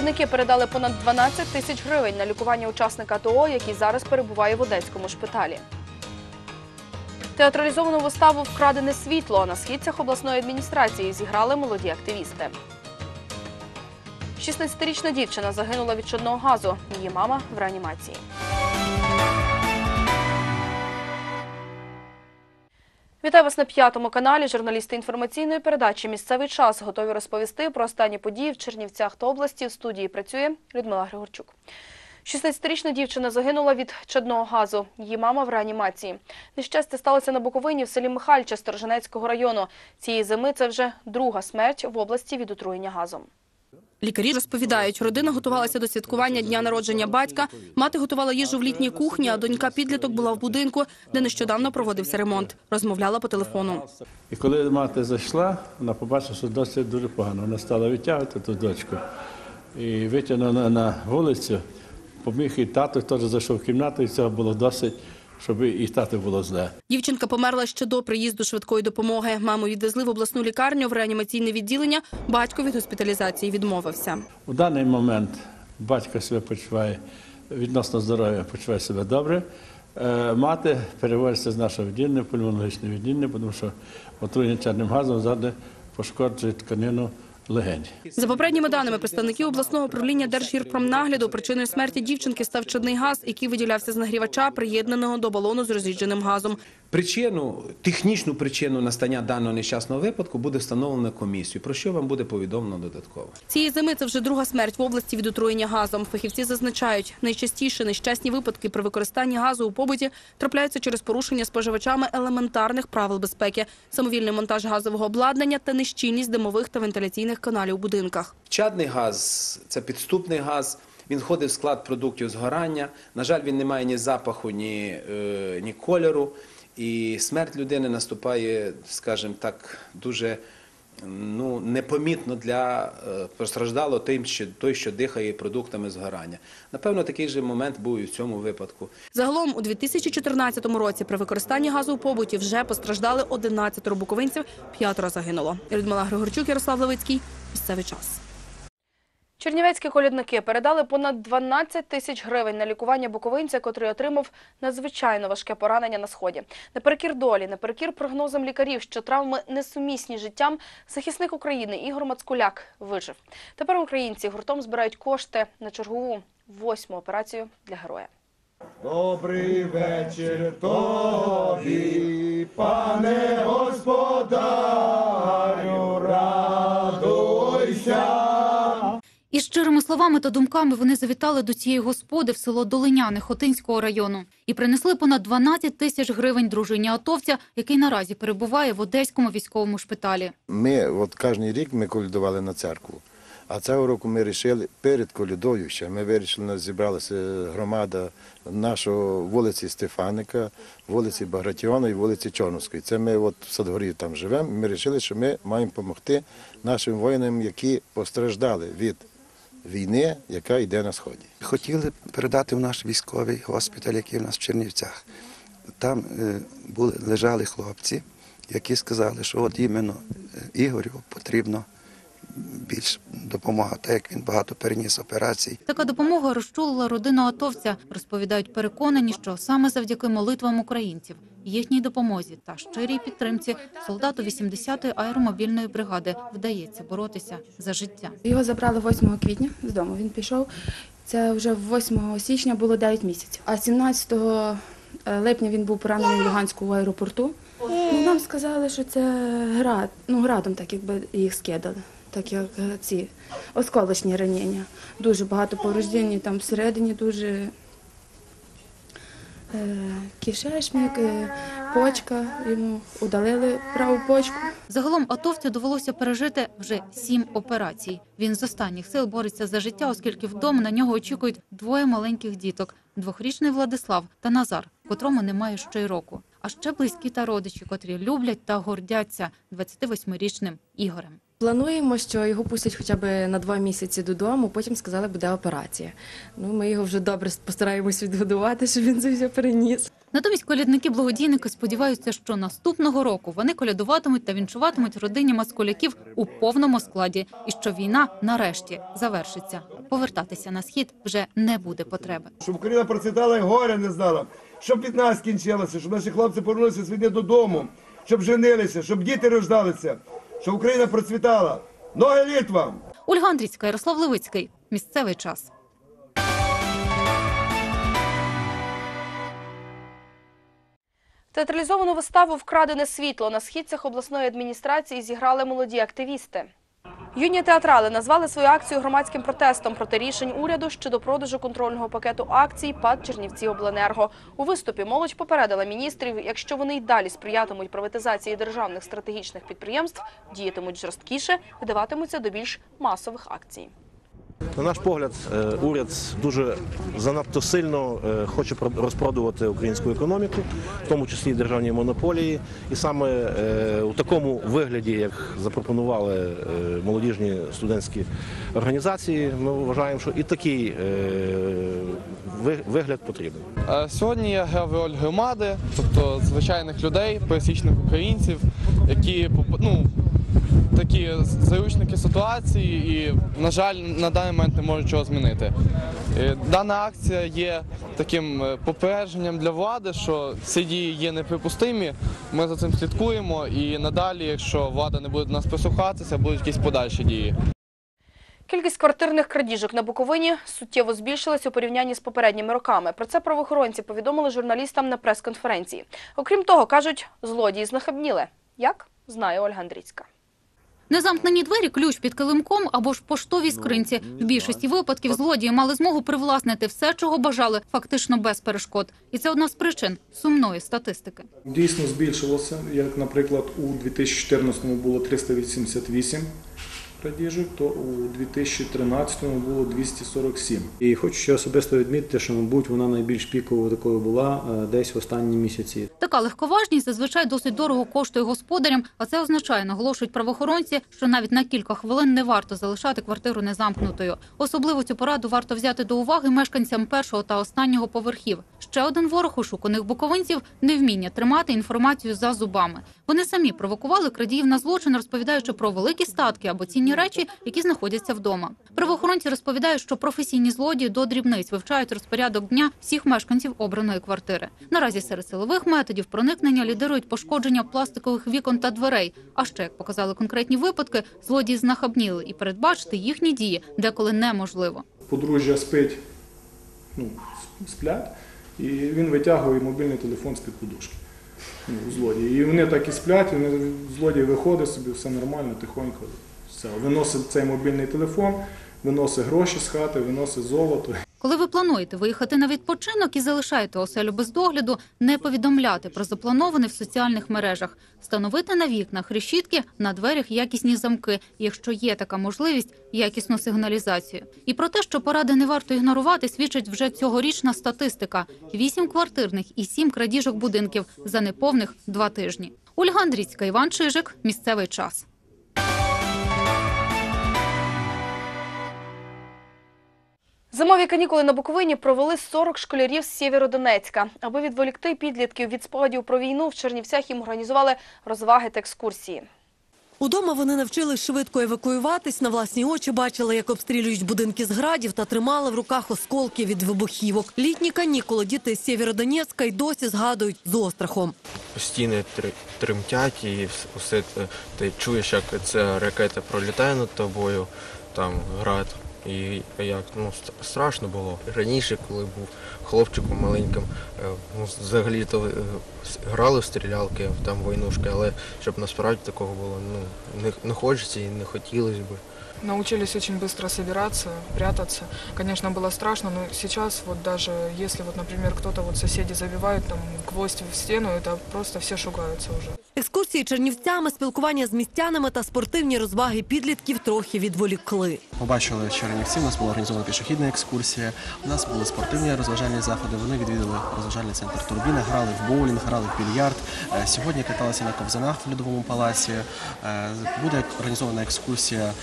Колядники передали понад 12 тисяч гривень на лікування учасника ТО, який зараз перебуває в одеському шпиталі. Театралізовану виставу Вкрадене світло на східцях обласної адміністрації зіграли молоді активісти. 16-річна дівчина загинула від чорного газу. Її мама в реанімації. Вітаю вас на п'ятому каналі. Журналісти інформаційної передачі Місцевий час готові розповісти про останні події в Чернівцях та області. В студії працює Людмила Григорчук. 16-річна дівчина загинула від чадного газу. Її мама в реанімації. Нещастя сталося на Буковині в селі Михальча Сторожинецького району. Цієї зими це вже друга смерть в області від отруєння газом. Лікарі розповідають, родина готувалася до святкування дня народження батька. Мати готувала їжу в літній кухні, а донька підліток була в будинку, де нещодавно проводився ремонт. Розмовляла по телефону. І коли мати зайшла, вона побачила, що досить дуже погано. Вона стала відтягувати ту дочку. І витягнула на вулицю, поміг і тато теж зайшов в кімнату, і цього було досить, щоб і тато було зле. Дівчинка померла ще до приїзду швидкої допомоги. Маму відвезли в обласну лікарню в реанімаційне відділення. Батько від госпіталізації відмовився. У даний момент батько себе почуває відносно здоров'я, почуває себе добре. Е, Мати переводиться з нашого відділення, пульмонологічне відділення, тому що отруєння чадним газом завжди пошкоджує тканину легень. За попередніми даними представників обласного управління Держгірпромнагляду, причиною смерті дівчинки став чадний газ, який виділявся з нагрівача, приєднаного до балону з розрідженим газом. Причину, технічну причину настання даного нещасного випадку буде встановлено комісією, про що вам буде повідомлено додатково. Цієї зими це вже друга смерть в області від отруєння газом. Фахівці зазначають, найчастіше нещасні випадки при використанні газу у побуті трапляються через порушення споживачами елементарних правил безпеки, самовільний монтаж газового обладнання та нещільність димових та вентиляційних каналів у будинках. Чадний газ це підступний газ. Він входить в склад продуктів згорання. На жаль, він не має ні запаху, ні, е, ні кольору. І смерть людини наступає, скажімо так, дуже ну, непомітно для е, постраждалого тим, що той, що дихає продуктами згорання. Напевно, такий же момент був і в цьому випадку. Загалом у 2014 році при використанні газу у побуті вже постраждали 11 буковинців, п'ятеро загинуло. Людмила Григорчук, Ярослав Левицький. Місцевий час. Чернівецькі колядники передали понад 12 тисяч гривень на лікування буковинця, котрий отримав надзвичайно важке поранення на сході. Наперекір долі, наперекір прогнозам лікарів, що травми несумісні життям, захисник України Ігор Мацкуляк вижив. Тепер українці гуртом збирають кошти на чергову восьму операцію для героя. Добрий вечір тобі, пане господарю, Із щирими словами та думками вони завітали до цієї господи в село Долиняни Хотинського району і принесли понад 12 тисяч гривень дружині атовця, який наразі перебуває в одеському військовому шпиталі. Ми от кожен рік ми колядували на церкву. А цього року ми вирішили перед колядою ще. Ми вирішили, зібралася громада нашого вулиці Стефаника, вулиці Багратіона і вулиці Чорновської. Це ми от в Садгорі там живемо. Ми вирішили, що ми маємо допомогти нашим воїнам, які постраждали від війни, яка йде на сході. Хотіли передати в наш військовий госпіталь, який в нас в Чернівцях. Там е, були, лежали хлопці, які сказали, що от іменно е, Ігорю потрібно більш допомога, так як він багато переніс операцій. Така допомога розчулила родину атовця. Розповідають, переконані, що саме завдяки молитвам українців, їхній допомозі та щирій підтримці солдату 80-ї аеромобільної бригади вдається боротися за життя. Його забрали 8 квітня з дому. Він пішов. Це вже 8 січня було 9 місяців. А 17 липня він був поранений в Луганську аеропорту. Ну, нам сказали, що це град, ну, градом, так якби їх скидали, так як е, ці осколочні ранення. Дуже багато повреждень там всередині, дуже е, кишечник, е, почка. Йому удалили праву почку. Загалом атовцю довелося пережити вже сім операцій. Він з останніх сил бореться за життя, оскільки вдома на нього очікують двоє маленьких діток: двохрічний Владислав та Назар, котрому немає ще й року. А ще близькі та родичі, котрі люблять та гордяться 28-річним Ігорем. Плануємо, що його пустять хоча б на два місяці додому, потім сказали, буде операція. Ну, ми його вже добре постараємось відгодувати, щоб він це все переніс. Натомість колядники-благодійники сподіваються, що наступного року вони колядуватимуть та вінчуватимуть родині маскуляків у повному складі, і що війна нарешті завершиться. повертатися на схід вже не буде потреби. Щоб Україна процвітала і горя не знала, щоб від нас скінчилося, щоб наші хлопці повернулися з війни додому, щоб женилися, щоб діти рождалися, щоб Україна процвітала. Ноги літ вам! Ольга Андрійська, Ярослав Левицький. Місцевий час. Театралізовану виставу Вкрадене світло на східцях обласної адміністрації зіграли молоді активісти. Юні театрали назвали свою акцію громадським протестом проти рішень уряду щодо продажу контрольного пакету акцій ПАД Чернівці Обленерго. У виступі молодь попередила міністрів, якщо вони й далі сприятимуть приватизації державних стратегічних підприємств, діятимуть жорсткіше, вдаватимуться до більш масових акцій. На наш погляд, е, уряд дуже занадто сильно е, хоче про- розпродувати українську економіку, в тому числі державні монополії. І саме е, у такому вигляді, як запропонували молодіжні студентські організації, ми вважаємо, що і такий вигляд потрібен. Сьогодні я грав роль громади, тобто звичайних людей, пересічних українців, які ну, такі заручники ситуації і, на жаль, на даний момент не можуть чого змінити. Е, Дана акція є таким е, попередженням для влади, що ці дії є неприпустимі. Ми за цим слідкуємо і надалі, якщо влада не буде до нас прислухатися, будуть якісь подальші дії. Кількість квартирних крадіжок на Буковині суттєво збільшилась у порівнянні з попередніми роками. Про це правоохоронці повідомили журналістам на прес-конференції. Окрім того, кажуть, злодії знахабніли. Як? Знає Ольга Андрійська. Незамкнені двері, ключ під килимком або ж поштовій скринці. В більшості випадків злодії мали змогу привласнити все, чого бажали, фактично без перешкод. І це одна з причин сумної статистики. Дійсно збільшилося. Як, наприклад, у 2014 було 388 крадіжок, то у 2013 було 247. І хочу ще особисто відмітити, що, мабуть, вона найбільш піковою такою була е, десь в останні місяці. Така легковажність зазвичай досить дорого коштує господарям, а це означає, наголошують правоохоронці, що навіть на кілька хвилин не варто залишати квартиру незамкнутою. Особливо цю пораду варто взяти до уваги мешканцям першого та останнього поверхів. Ще один ворог ошуканих буковинців невміння тримати інформацію за зубами. Вони самі провокували крадіїв на злочин, розповідаючи про великі статки або цінні речі, які знаходяться вдома. Правоохоронці розповідають, що професійні злодії до дрібниць вивчають розпорядок дня всіх мешканців обраної квартири. Наразі серед силових методів проникнення лідирують пошкодження пластикових вікон та дверей. А ще, як показали конкретні випадки, злодії знахабніли і передбачити їхні дії деколи неможливо. Подружжя спить, ну, сплять, і він витягує мобільний телефон з-під подушки. Ну, злодії. І вони так і сплять, вони, злодій виходить собі, все нормально, тихонько. Все. Виносить цей мобільний телефон, виносить гроші з хати, виносить золото. Коли ви плануєте виїхати на відпочинок і залишаєте оселю без догляду, не повідомляти про заплановане в соціальних мережах, встановити на вікнах решітки, на дверях якісні замки, якщо є така можливість, якісну сигналізацію. І про те, що поради не варто ігнорувати, свідчить вже цьогорічна статистика: вісім квартирних і сім крадіжок будинків за неповних два тижні. Ольга Андрійська, Іван Чижик. Місцевий час. Зимові канікули на Буковині провели 40 школярів з Сєвєродонецька. Аби відволікти підлітків від спогадів про війну, в Чернівцях їм організували розваги та екскурсії. Удома вони навчились швидко евакуюватись, на власні очі бачили, як обстрілюють будинки з градів та тримали в руках осколки від вибухівок. Літні канікули діти з Сєвєродонецька й досі згадують з острахом. Стіни тр- тремтять і все те- ти чуєш, як ця ракета пролітає над тобою, там град. І як ну страшно було. Раніше, коли був хлопчиком маленьким, е, ну, взагалі то е, грали в стрілялки, там войнушки, але щоб насправді такого було ну не, не хочеться і не хотілося б. Научились очень быстро собираться, прятаться. Конечно, было страшно, но сейчас вот даже если вот, например, кто-то вот соседи забивают там гвоздь в стену, это просто все шугаются уже. Екскурсії чернівцями, спілкування з містянами та спортивні розваги підлітків трохи відволікли. Побачили Чернівці, у нас була організована пішохідна екскурсія, у нас були спортивні розважальні заходи. Вони відвідали розважальний центр Турбіна, грали в боулінг, грали в більярд. Е, Сьогодні каталися на ковзанах в льодовому палаці. Е, Буде організована екскурсія е,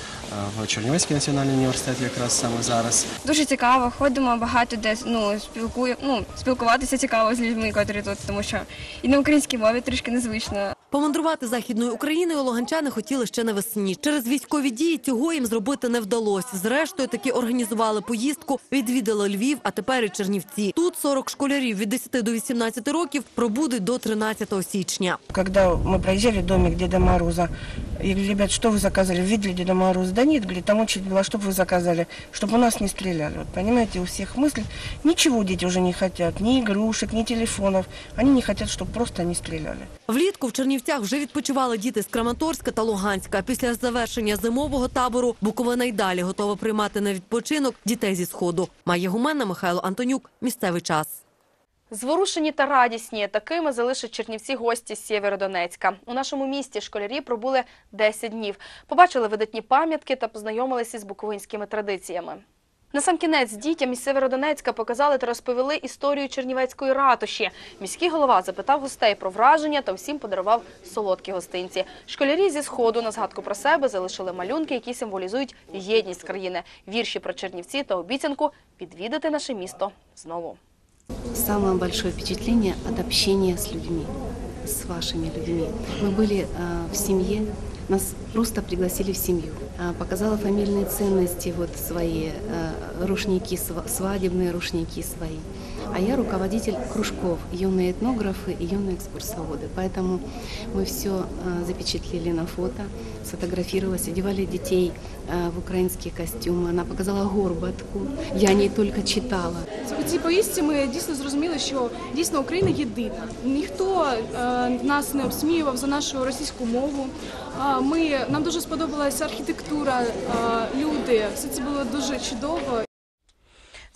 в Чернівецький національний університет якраз саме зараз. Дуже цікаво, ходимо багато де ну, спілкує, ну, спілкуватися цікаво з людьми, котрі тут, тому що і на українській мові трішки незвично. Помандрувати західною Україною луганчани хотіли ще навесні. Через військові дії цього їм зробити не вдалося. Зрештою, таки організували поїздку, відвідали Львів, а тепер і Чернівці. Тут 40 школярів від 10 до 18 років пробудуть до 13 січня. Когда мы проезжали домик Деда Мороза, я говорю, ребят, что вы заказали? Видели Деда Мороза? Да нет, говорит, там очередь была, что бы вы заказали? Чтобы у нас не стреляли. Вот, понимаете, у всех мысли. Ничего дети уже не хотят, ни игрушек, ни телефонов. Они не хотят, чтобы просто они стреляли. Влітку в Чернівцях вже відпочивали діти з Краматорська та Луганська. Після завершення зимового табору Буковина й далі готова приймати на відпочинок дітей зі сходу. Має гуменна Михайло Антонюк. Місцевий час. Зворушені та радісні такими залишать чернівці гості з Сєвєродонецька. У нашому місті школярі пробули 10 днів, побачили видатні пам'ятки та познайомилися з буковинськими традиціями. Насамкінець дітям із Северодонецька показали та розповіли історію Чернівецької ратуші. Міський голова запитав гостей про враження та всім подарував солодкі гостинці. Школярі зі сходу на згадку про себе залишили малюнки, які символізують єдність країни, вірші про Чернівці та обіцянку відвідати наше місто знову. Самое большое впечатление от общения с людьми, с вашими людьми. Мы были э, в семье, нас просто пригласили в семью. Э, Показала фамильные ценности вот свои, э, рушники, сва- свадебные рушники свои. А я руководитель кружков, юные этнографы и юные экскурсоводы. Поэтому мы все запечатлели на фото, сфотографировалась, одевали детей э, в украинские костюмы. Она показала горбатку, я о ней только читала. У цій поїздці ми дійсно зрозуміли, що дійсно Україна єдина. Ніхто е, нас не обсміював за нашу російську мову. А Ми нам дуже сподобалася архітектура, е, люди. Все це було дуже чудово.